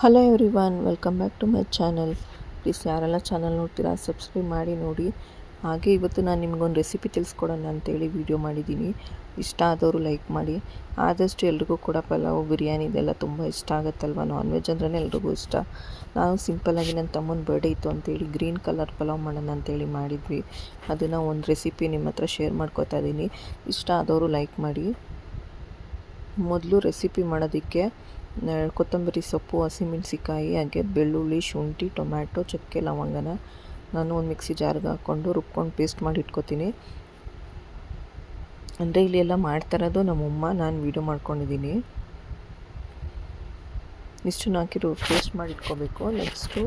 Hello everyone welcome back to my channel please ಯಾರೆಲ್ಲ channel ನೋಡ್ತೀರಾ subscribe ಮಾಡಿ ನೋಡಿ. ಹಾಗೆ ಇವತ್ತು ನಾನು ನಿಮಗೊಂದು ರೆಸಿಪಿ ತಿಳಿಸ್ಕೊಡೋಣ ಅಂತೇಳಿ ವಿಡಿಯೋ ಮಾಡಿದ್ದೀನಿ. ಇಷ್ಟ ಆದವರು ಲೈಕ್ ಮಾಡಿ. ಆದಷ್ಟು ಎಲ್ರಿಗೂ ಕೂಡ ಪಲಾವು, ಬಿರಿಯಾನಿ ಇದೆಲ್ಲ ತುಂಬ ಇಷ್ಟ ಆಗುತ್ತಲ್ವ? ನಾನ್ ವೆಜ್ ಅಂದ್ರೆ ಎಲ್ರಿಗೂ ಇಷ್ಟ. ನಾವು ಸಿಂಪಲ್ಲಾಗಿ ನನ್ನ ತಮ್ಮನ ಬರ್ಡೇ ಇತ್ತು ಅಂತೇಳಿ ಗ್ರೀನ್ ಕಲರ್ ಪಲಾವ್ ಮಾಡೋಣ ಅಂತೇಳಿ ಮಾಡಿದ್ವಿ. ಅದನ್ನು ಒಂದು ರೆಸಿಪಿ ನಿಮ್ಮ ಹತ್ರ ಶೇರ್ ಮಾಡ್ಕೋತಾ ಇದ್ದೀನಿ. ಇಷ್ಟ ಆದವರು ಲೈಕ್ ಮಾಡಿ. ಮೊದಲು ರೆಸಿಪಿ ಮಾಡೋದಕ್ಕೆ ಕೊತ್ತಂಬರಿ ಸೊಪ್ಪು, ಹಸಿಮೆಣಸಿಕಾಯಿ, ಹಾಗೆ ಬೆಳ್ಳುಳ್ಳಿ, ಶುಂಠಿ, ಟೊಮ್ಯಾಟೊ, ಚಕ್ಕೆ, ಲವಂಗನ ನಾನು ಒಂದು ಮಿಕ್ಸಿ ಜಾರ್ಗೆ ಹಾಕ್ಕೊಂಡು ರುಬ್ಕೊಂಡು ಪೇಸ್ಟ್ ಮಾಡಿ ಇಟ್ಕೊತೀನಿ. ಅಂದರೆ ಇಲ್ಲಿ ಎಲ್ಲ ಮಾಡ್ತಾರದು ನಮ್ಮಮ್ಮ, ನಾನು ವೀಡಿಯೋ ಮಾಡ್ಕೊಂಡಿದ್ದೀನಿ. ಇಷ್ಟನ್ನು ಹಾಕಿರೋ ಪೇಸ್ಟ್ ಮಾಡಿ ಇಟ್ಕೋಬೇಕು. ನೆಕ್ಸ್ಟು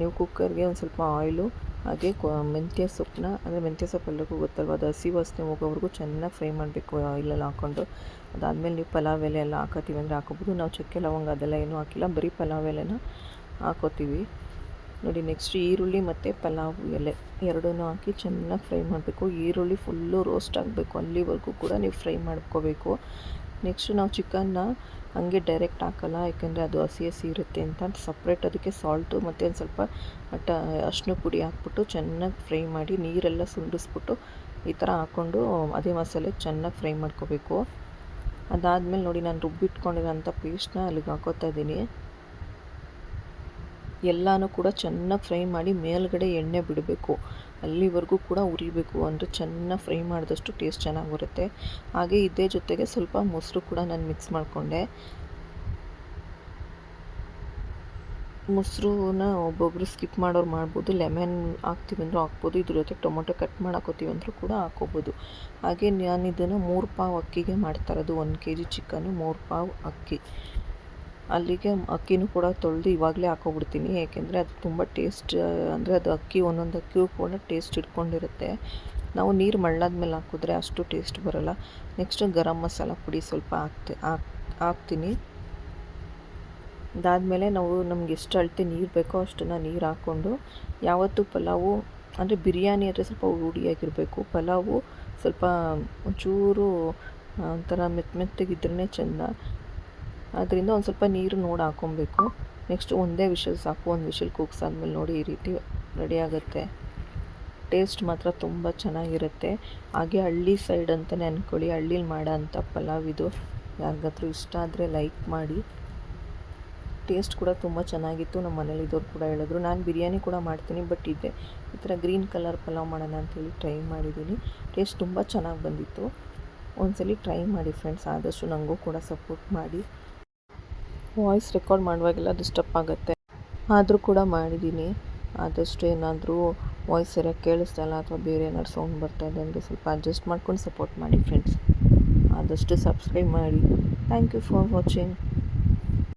ನೀವು ಕುಕ್ಕರ್ಗೆ ಒಂದು ಸ್ವಲ್ಪ ಆಯಿಲು ಹಾಗೆ ಮೆಂತ್ಯ ಸೊಪ್ಪನ್ನ ಅಂದರೆ ಮೆಂತ್ಯ ಸೊಪ್ಪು ಎಲ್ಲರಿಗೂ ಗೊತ್ತಲ್ವ? ಅದು ಹಸಿ ವಾಸನೆ ಹೋಗೋವರೆಗೂ ಚೆನ್ನಾಗಿ ಫ್ರೈ ಮಾಡಬೇಕು ಇಲ್ಲೆಲ್ಲ ಹಾಕ್ಕೊಂಡು. ಅದಾದಮೇಲೆ ನೀವು ಪಲಾವ್ ಎಲೆ ಎಲ್ಲ ಹಾಕೋತೀವಿ ಅಂದರೆ ಹಾಕೋಬೋದು ನಾವು ಚಕ್ಕೆ ಲವಂಗ ಅದೆಲ್ಲ ಏನೂ ಹಾಕಿಲ್ಲ. ಬರೀ ಪಲಾವ್ ಎಲೆನ ಹಾಕೋತೀವಿ. ನೋಡಿ ನೆಕ್ಸ್ಟ್ ಈರುಳ್ಳಿ ಮತ್ತು ಪಲಾವ್ ಎಲೆ. ಎರಡನ್ನೂ ಹಾಕಿ ಚೆನ್ನಾಗಿ ಫ್ರೈ ಮಾಡಬೇಕು. ಈರುಳ್ಳಿ ಫುಲ್ಲು ರೋಸ್ಟ್ ಆಗಬೇಕು. ಅಲ್ಲಿವರೆಗೂ ಕೂಡ ನೀವು ಫ್ರೈ ಮಾಡ್ಕೋಬೇಕು. ನೆಕ್ಸ್ಟು ನಾವು ಚಿಕನ್ನ ಹಂಗೆ ಡೈರೆಕ್ಟ್ ಹಾಕಲ್ಲ, ಯಾಕೆಂದರೆ ಅದು ಹಸಿ ಹಸಿ ಇರುತ್ತೆ ಅಂತ. ಸಪ್ರೇಟ್ ಅದಕ್ಕೆ ಸಾಲ್ಟು ಮತ್ತು ಒಂದು ಸ್ವಲ್ಪ ಅಟ್ಟ ಅರ್ಶಿನ ಪುಡಿ ಹಾಕ್ಬಿಟ್ಟು ಚೆನ್ನಾಗಿ ಫ್ರೈ ಮಾಡಿ, ನೀರೆಲ್ಲ ಸುಂಡಿಸ್ಬಿಟ್ಟು ಈ ಥರ ಹಾಕ್ಕೊಂಡು ಅದೇ ಮಸಾಲೆ ಚೆನ್ನಾಗಿ ಫ್ರೈ ಮಾಡ್ಕೋಬೇಕು. ಅದಾದಮೇಲೆ ನೋಡಿ, ನಾನು ರುಬ್ಬಿಟ್ಕೊಂಡಿರೋಂಥ ಪೇಸ್ಟ್ನ ಅಲ್ಲಿಗೆ ಹಾಕೋತಾ ಇದ್ದೀನಿ. ಎಲ್ಲನೂ ಕೂಡ ಚೆನ್ನಾಗಿ ಫ್ರೈ ಮಾಡಿ ಮೇಲ್ಗಡೆ ಎಣ್ಣೆ ಬಿಡಬೇಕು. ಅಲ್ಲಿವರೆಗೂ ಕೂಡ ಉರಿಬೇಕು. ಅಂದರೆ ಚೆನ್ನಾಗಿ ಫ್ರೈ ಮಾಡಿದಷ್ಟು ಟೇಸ್ಟ್ ಚೆನ್ನಾಗಿ ಬರುತ್ತೆ ಹಾಗೆ ಇದೇ ಜೊತೆಗೆ ಸ್ವಲ್ಪ ಮೊಸರು ಕೂಡ ನಾನು ಮಿಕ್ಸ್ ಮಾಡಿಕೊಂಡೆ. ಮೊಸರನ್ನ ಒಬ್ಬೊಬ್ಬರು ಸ್ಕಿಪ್ ಮಾಡೋರು ಮಾಡ್ಬೋದು. ಲೆಮನ್ ಹಾಕ್ತೀವಿ ಅಂದರೂ ಹಾಕ್ಬೋದು. ಇದ್ರ ಜೊತೆ ಟೊಮೊಟೊ ಕಟ್ ಮಾಡಾಕೋತೀವಿ ಅಂದರೂ ಕೂಡ ಹಾಕೋಬೋದು ಹಾಗೆ ನಾನು ಇದನ್ನು ಮೂರು ಪಾವ್ ಅಕ್ಕಿಗೆ ಮಾಡ್ತಾ ಇರೋದು. ಒಂದು ಕೆ ಜಿ ಚಿಕನ್ನು ಮೂರು ಪಾವು ಅಕ್ಕಿ. ಅಲ್ಲಿಗೆ ಅಕ್ಕಿನೂ ಕೂಡ ತೊಳೆದು ಇವಾಗಲೇ ಹಾಕೋಬಿಡ್ತೀನಿ. ಏಕೆಂದರೆ ಅದು ತುಂಬ ಟೇಸ್ಟ್, ಅಂದರೆ ಅದು ಅಕ್ಕಿ, ಒಂದೊಂದು ಅಕ್ಕಿಯೂ ಕೂಡ ಟೇಸ್ಟ್ ಇಟ್ಕೊಂಡಿರುತ್ತೆ. ನಾವು ನೀರು ಮಳ್ಳಾದ್ಮೇಲೆ ಹಾಕಿದ್ರೆ ಅಷ್ಟು ಟೇಸ್ಟ್ ಬರೋಲ್ಲ. ನೆಕ್ಸ್ಟು ಗರಂ ಮಸಾಲ ಪುಡಿ ಸ್ವಲ್ಪ ಹಾಕ್ತೆ, ಹಾಕ್, ಹಾಕ್ತೀನಿ. ಅದಾದಮೇಲೆ ನಾವು ನಮ್ಗೆ ಎಷ್ಟು ಅಳತೆ ನೀರು ಬೇಕೋ ಅಷ್ಟನ್ನು ನೀರು ಹಾಕ್ಕೊಂಡು, ಯಾವತ್ತೂ ಪಲಾವು, ಅಂದರೆ ಬಿರಿಯಾನಿ ಆದರೆ ಸ್ವಲ್ಪ ರೂಢಿಯಾಗಿರಬೇಕು. ಪಲಾವು ಸ್ವಲ್ಪ ಒಂಚೂರು ಒಂಥರ ಮೆತ್ತ ಮೆತ್ತಗಿದ್ರೇ ಚೆಂದ. ಅದರಿಂದ ಒಂದು ಸ್ವಲ್ಪ ನೀರು ನೋಡಿ ಹಾಕ್ಕೊಬೇಕು ನೆಕ್ಸ್ಟ್ ಒಂದೇ ವಿಷಲ್ ಸಾಕು, ಒಂದು ವಿಷಲ್ ಕೂಗ್ಸಾದ್ಮೇಲೆ ನೋಡಿ ಈ ರೀತಿ ರೆಡಿ ಆಗುತ್ತೆ. ಟೇಸ್ಟ್ ಮಾತ್ರ ತುಂಬ ಚೆನ್ನಾಗಿರುತ್ತೆ. ಹಾಗೆ ಹಳ್ಳಿ ಸೈಡ್ ಅಂತಲೇ ಅಂದ್ಕೊಳ್ಳಿ ಹಳ್ಳೀಲಿ ಮಾಡೋ ಅಂಥ ಪಲಾವ್ ಇದು. ಯಾರಿಗಾದ್ರೂ ಇಷ್ಟ ಆದರೆ ಲೈಕ್ ಮಾಡಿ. ಟೇಸ್ಟ್ ಕೂಡ ತುಂಬ ಚೆನ್ನಾಗಿತ್ತು. ನಮ್ಮ ಮನೇಲಿ ಇದ್ದವ್ರು ಕೂಡ ಹೇಳಿದ್ರು. ನಾನು ಬಿರಿಯಾನಿ ಕೂಡ ಮಾಡ್ತೀನಿ ಬಟ್ ಇದೆ. ಈ ಥರ ಗ್ರೀನ್ ಕಲರ್ ಪಲಾವ್ ಮಾಡೋಣ ಅಂತೇಳಿ ಟ್ರೈ ಮಾಡಿದ್ದೀನಿ. ಟೇಸ್ಟ್ ತುಂಬ ಚೆನ್ನಾಗಿ ಬಂದಿತ್ತು. ಒಂದ್ಸಲಿ ಟ್ರೈ ಮಾಡಿ ಫ್ರೆಂಡ್ಸ್ ಆದಷ್ಟು ನನಗೂ ಕೂಡ ಸಪೋರ್ಟ್ ಮಾಡಿ. ವಾಯ್ಸ್ ರೆಕಾರ್ಡ್ ಮಾಡುವಾಗೆಲ್ಲ ಡಿಸ್ಟರ್ಬ್ ಆಗುತ್ತೆ. ಆದರೂ ಕೂಡ ಮಾಡಿದ್ದೀನಿ ಆದಷ್ಟು ಏನಾದರೂ ವಾಯ್ಸ್ ಸರಿಯಾಗಿ ಕೇಳಿಸ್ತಾ ಇಲ್ಲ ಅಥವಾ ಬೇರೆ ಏನಾದ್ರು ಸೌಂಡ್ ಬರ್ತಾ ಇದೆ ಅಂದರೆ ಸ್ವಲ್ಪ ಅಡ್ಜಸ್ಟ್ ಮಾಡ್ಕೊಂಡು ಸಪೋರ್ಟ್ ಮಾಡಿ ಫ್ರೆಂಡ್ಸ್ ಆದಷ್ಟು ಸಬ್ಸ್ಕ್ರೈಬ್ ಮಾಡಿ. Thank you for watching